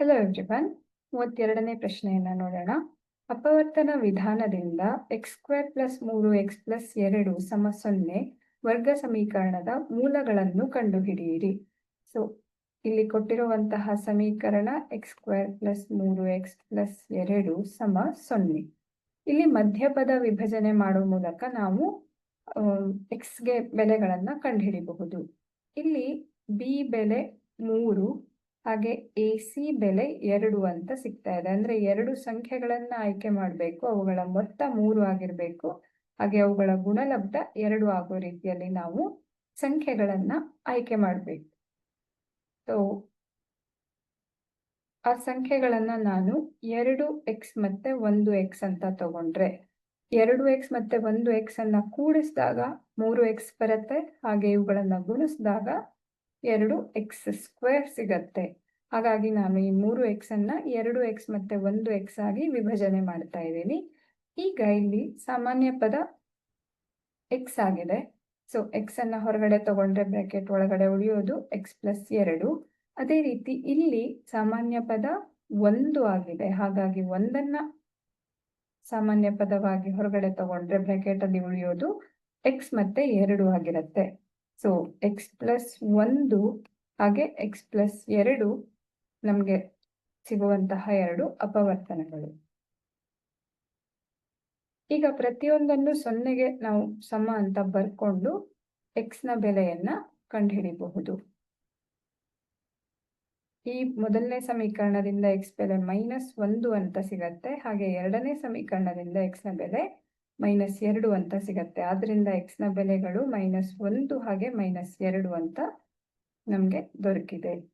Hello everyone ಮೂವತ್ತೆರಡನೇ ಪ್ರಶ್ನೆಯನ್ನ ನೋಡೋಣ. ಅಪವರ್ತನ ವಿಧಾನದಿಂದ ಎಕ್ಸ್ ಸ್ಕ್ವೇರ್ ಪ್ಲಸ್ ಮೂರು ಎಕ್ಸ್ ಪ್ಲಸ್ ಎರಡು ಸಮ ಸೊನ್ನೆ ವರ್ಗ ಸಮೀಕರಣದ ಮೂಲಗಳನ್ನು ಕಂಡುಹಿಡಿಯಿರಿ. ಸೊ ಇಲ್ಲಿ ಕೊಟ್ಟಿರುವಂತಹ ಸಮೀಕರಣ ಎಕ್ಸ್ ಸ್ಕ್ವೇರ್ ಪ್ಲಸ್ ಮೂರು ಎಕ್ಸ್ ಪ್ಲಸ್ ಎರಡು ಸಮ ಸೊನ್ನೆ. ಇಲ್ಲಿ ಮಧ್ಯಪದ ವಿಭಜನೆ ಮಾಡುವ ಮೂಲಕ ನಾವು ಎಕ್ಸ್ಗೆ ಬೆಲೆಗಳನ್ನು ಕಂಡುಹಿಡಿಯಬಹುದು ಇಲ್ಲಿ ಬಿ ಬೆಲೆ ಮೂರು ಹಾಗೆ ಎ ಸಿ ಬೆಲೆ ಎರಡು ಅಂತ ಸಿಗ್ತಾ ಇದೆ. ಅಂದ್ರೆ ಎರಡು ಸಂಖ್ಯೆಗಳನ್ನ ಆಯ್ಕೆ ಮಾಡಬೇಕು. ಅವುಗಳ ಮೊತ್ತ ಮೂರು ಆಗಿರ್ಬೇಕು. ಹಾಗೆ ಅವುಗಳ ಗುಣಲಬ್ಧ ಎರಡು ಆಗೋ ರೀತಿಯಲ್ಲಿ ನಾವು ಸಂಖ್ಯೆಗಳನ್ನ ಆಯ್ಕೆ ಮಾಡಬೇಕು. ಸೊ ಆ ಸಂಖ್ಯೆಗಳನ್ನ ನಾನು ಎರಡು ಎಕ್ಸ್ ಮತ್ತೆ ಒಂದು ಎಕ್ಸ್ ಅಂತ ತಗೊಂಡ್ರೆ, ಎರಡು ಎಕ್ಸ್ ಮತ್ತೆ ಒಂದು ಎಕ್ಸ್ ಅನ್ನ ಕೂಡಿಸಿದಾಗ ಮೂರು ಎಕ್ಸ್ ಬರುತ್ತೆ. ಹಾಗೆ ಇವುಗಳನ್ನ ಗುಣಿಸಿದಾಗ ಎರಡು ಎಕ್ಸ್ ಸ್ಕ್ವೇರ್ ಸಿಗತ್ತೆ. ಹಾಗಾಗಿ ನಾನು ಈ ಮೂರು ಎಕ್ಸ್ ಅನ್ನ ಎರಡು ಎಕ್ಸ್ ಮತ್ತೆ ಒಂದು ಎಕ್ಸ್ ಆಗಿ ವಿಭಜನೆ ಮಾಡ್ತಾ ಇದ್ದೀನಿ. ಈಗ ಇಲ್ಲಿ ಸಾಮಾನ್ಯ ಪದ ಎಕ್ಸ್ ಆಗಿದೆ. ಸೊ ಎಕ್ಸ್ ಅನ್ನ ಹೊರಗಡೆ ತಗೊಂಡ್ರೆ ಬ್ರಾಕೆಟ್ ಒಳಗಡೆ ಉಳಿಯೋದು ಎಕ್ಸ್ ಪ್ಲಸ್ ಎರಡು. ಅದೇ ರೀತಿ ಇಲ್ಲಿ ಸಾಮಾನ್ಯ ಪದ ಒಂದು ಆಗಿದೆ. ಹಾಗಾಗಿ ಒಂದನ್ನ ಸಾಮಾನ್ಯ ಪದವಾಗಿ ಹೊರಗಡೆ ತಗೊಂಡ್ರೆ ಬ್ರಾಕೆಟ್ ಅಲ್ಲಿ ಉಳಿಯೋದು ಎಕ್ಸ್ ಮತ್ತೆ ಎರಡು ಆಗಿರುತ್ತೆ. ಸೊ ಎಕ್ಸ್ ಪ್ಲಸ್ ಒಂದು ಹಾಗೆ ಎಕ್ಸ್ ಪ್ಲಸ್ ಎರಡು ನಮಗೆ ಸಿಗುವಂತಹ ಎರಡು ಅಪವರ್ತನಗಳು. ಈಗ ಪ್ರತಿಯೊಂದನ್ನು ಸೊನ್ನೆಗೆ ನಾವು ಸಮ ಅಂತ ಬರ್ಕೊಂಡು ಎಕ್ಸ್ನ ಬೆಲೆಯನ್ನ ಕಂಡುಹಿಡಿಯಬಹುದು. ಈ ಮೊದಲನೇ ಸಮೀಕರಣದಿಂದ ಎಕ್ಸ್ ಬೆಲೆ ಮೈನಸ್ ಒಂದು ಅಂತ ಸಿಗತ್ತೆ. ಹಾಗೆ ಎರಡನೇ ಸಮೀಕರಣದಿಂದ ಎಕ್ಸ್ನ ಬೆಲೆ ಮೈನಸ್ ಎರಡು ಅಂತ ಸಿಗತ್ತೆ. ಆದ್ರಿಂದ ಎಕ್ಸ್ನ ಬೆಲೆಗಳು ಮೈನಸ್ ಒಂದು ಹಾಗೆ ಮೈನಸ್ ಎರಡು ಅಂತ ನಮ್ಗೆ ದೊರಕಿದೆ.